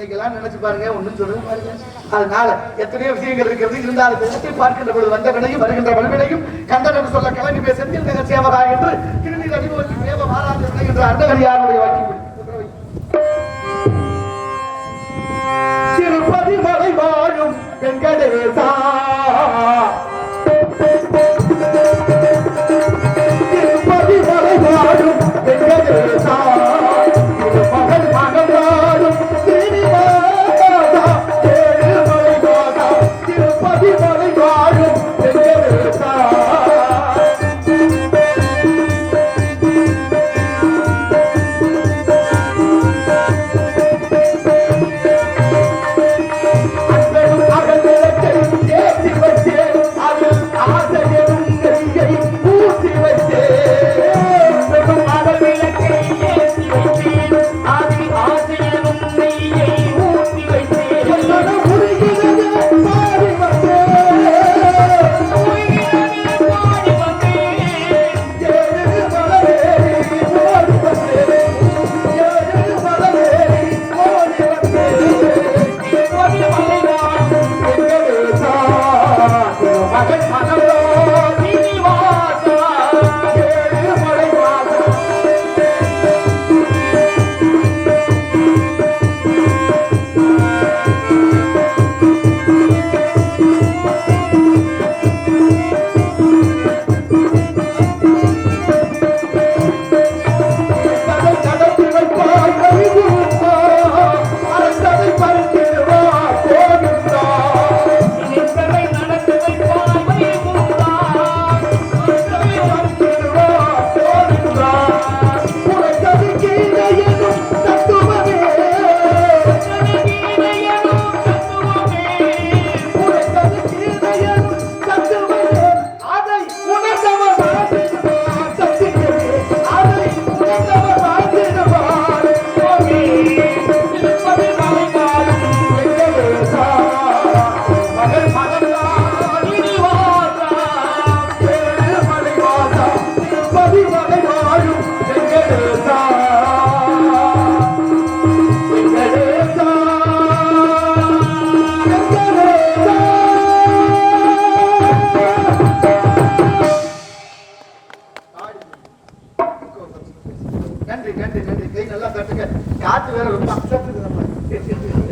இன்னைக்கெல்லாம் நினைச்சு பாருங்க ஒன்றும் சொல்ல பாருங்க அதனால எத்தனையோ விஷயங்கள் இருக்கிறது இருந்தாலும் தெய்வத்தை பார்க்கின்ற பொழுது வந்த வினையும் வருகின்ற வலுவினையும் கண்டனம் சொல்ல கிளம்பி பேச செந்தில் சேவகா என்று திருநீர் அடிபவர்கள் சேவ மாறாது என்ற அண்டகரியாருடைய வாக்கி திருப்பதி மலை வாழும் பெண்கள்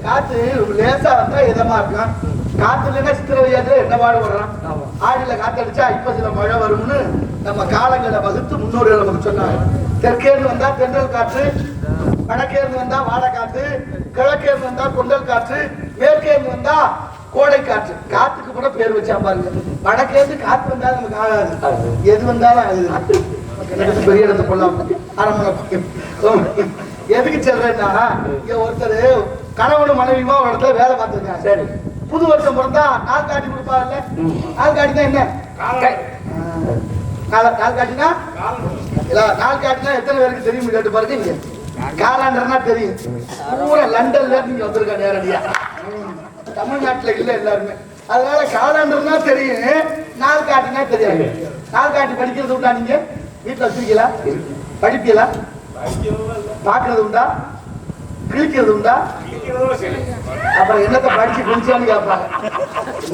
காத்து லேசா வந்தா இதமா இருக்கான் காத்து இல்லைன்னா சித்திர வையாதுல என்ன பாடு வர்றான் ஆடியில காத்தடிச்சா இப்ப சில மழை வரும்னு நம்ம காலங்களை வகுத்து முன்னோர்கள் நமக்கு சொன்னாங்க. தெற்கேர்ந்து வந்தா தென்றல் காற்று வடக்கேர்ந்து வந்தா வாடை காத்து கிழக்கேர்ந்து வந்தா கொண்டல் காற்று மேற்கேர்ந்து வந்தா கோடை காற்று. காத்துக்கு கூட பேர் வச்சா பாருங்க. வடக்கேர்ந்து காத்து வந்தா நமக்கு ஆகாது. எது வந்தாலும் ஆகுது. பெரிய இடத்து பக்கம். எதுக்கு சொல்றேன்னா இங்க ஒருத்தர் கணவனும் மனைவியுமா ஒரு இடத்துல வேலை பார்த்துருக்காங்க. சரி. புது வருஷம் பிறந்தா நாள் காட்டி கொடுப்பாங்கல்ல நாள் காட்டினா என்ன? நாள் காட்டினா? இல்ல, நாள் காட்டினா எத்தனை பேருக்கு தெரியும் கேட்டு பாருங்க இங்க. காலாண்டர்னா தெரியும். பூரா லண்டன்ல இங்க வந்திருக்கா நேரடியா. தமிழ்நாட்டுல இல்ல எல்லாருமே. அதனால காலாண்டர்னா தெரியும் நாள் காட்டினா தெரியாது. நாள் காட்டி படிக்கிறது உண்டா நீங்க? வீட்டுல வச்சிருக்கீங்களா? படிப்பீங்களா? பாக்குறது உண்டா? கிழிக்கிறது உண்டா? அப்புறம் என்னத்தை படிச்சு குடிச்சான்னு கேட்பாங்க.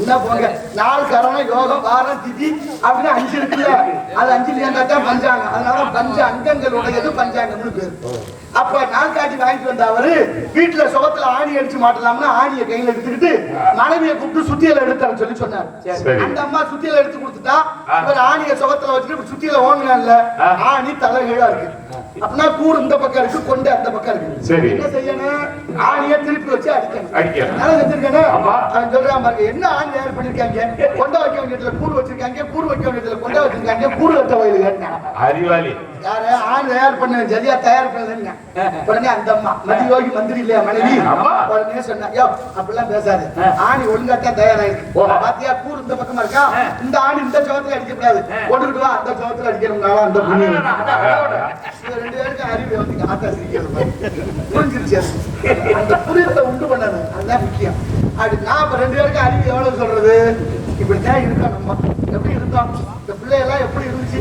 என்ன போங்க நாள் கரணம் யோகம் வாரம் திதி அப்படின்னு அஞ்சு இருக்குல்ல. அது அஞ்சு தான் பஞ்சாங்கம். அதனால பஞ்ச அங்கங்கள் உடையது பஞ்சாங்கம்னு பேரு. அப்ப நாள் காட்டி வாங்கிட்டு வந்த அவரு வீட்டுல சுகத்துல ஆணி அடிச்சு மாட்டலாம்னு ஆணியை கையில எடுத்துக்கிட்டு மனைவியை கூப்பிட்டு சுத்தியல எடுத்தாரு சொல்லி சொன்னாரு. அந்த அம்மா சுத்தியல எடுத்து கொடுத்துட்டா இவர் ஆணிய சுகத்துல வச்சுட்டு சுத்தியல ஓங்கினான்ல ஆணி தலைகீழா இருக்கு. அப்படின்னா கூறு இந்த பக்கம் இருக்கு கொண்டு அந்த பக்கம் இருக்கு. சரி. என்ன செய்யணும்? ஆணியை திருப்பி வச்சு அடிக்கணும். அடிக்கணும். அதனால செஞ்சிருக்கேன். அவன் சொல்றான் பாருங்க என்ன ஆணி தயார் பண்ணிருக்காங்க? கொண்ட வைக்க வேண்டியதுல கூறு வச்சிருக்காங்க கூறு வைக்க வேண்டியதுல கொண்ட வச்சிருக்காங்க கூறு வெட்ட வயலு கேட்டான் அறிவாளி. யாரு? ஆண் தயார் பண்ண ஜதியா தயார் பண்ணல உடனே அந்த அம்மா மதி யோகி மந்திரி இல்லையா மனைவி. உடனே சொன்னா யோ அப்படிலாம் பேசாது. ஆணி ஒழுங்கா தான் தயாராயிருக்கு. பாத்தியா கூறு இந்த பக்கமா இருக்கா? இந்த ஆணி இந்த சவத்துல அடிக்க கூடாது கொண்டுகிட்டு வா அந்த சவத்துல அடிக்கணும் அந்த புண்ணியம். அறிவு வந்து ஆத்தா சிரிக்கிறது புரிஞ்சிருச்சு அந்த புரியத்தை உண்டு பண்ணணும். அதுதான் முக்கியம். அப்படி நாம் ரெண்டு பேருக்கும் அறிவு எவ்வளவு சொல்றது? இப்படித்தான் இருக்கோம் நம்ம எப்படி இருந்தோம்? இந்த பிள்ளையெல்லாம் எப்படி இருந்துச்சு?